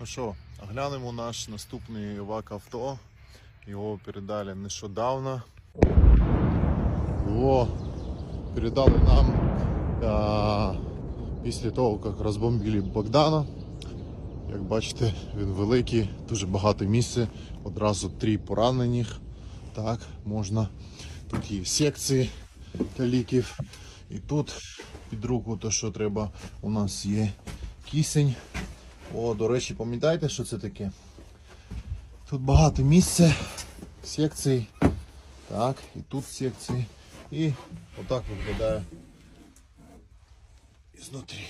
Ну що, глянемо наш наступний ВАК авто. Його передали нещодавно. Його передали нам а, після того, як розбомбили Богдана. Як бачите, він великий, дуже багато місця, одразу три поранених. Так, можна. Тут є секції для ліків. І тут під руку, то що треба, у нас є кисень. О, до речі, пам'ятаєте, що це таке? Тут багато місця, секцій. Так, і тут секції. І отак виглядає ізнутрі.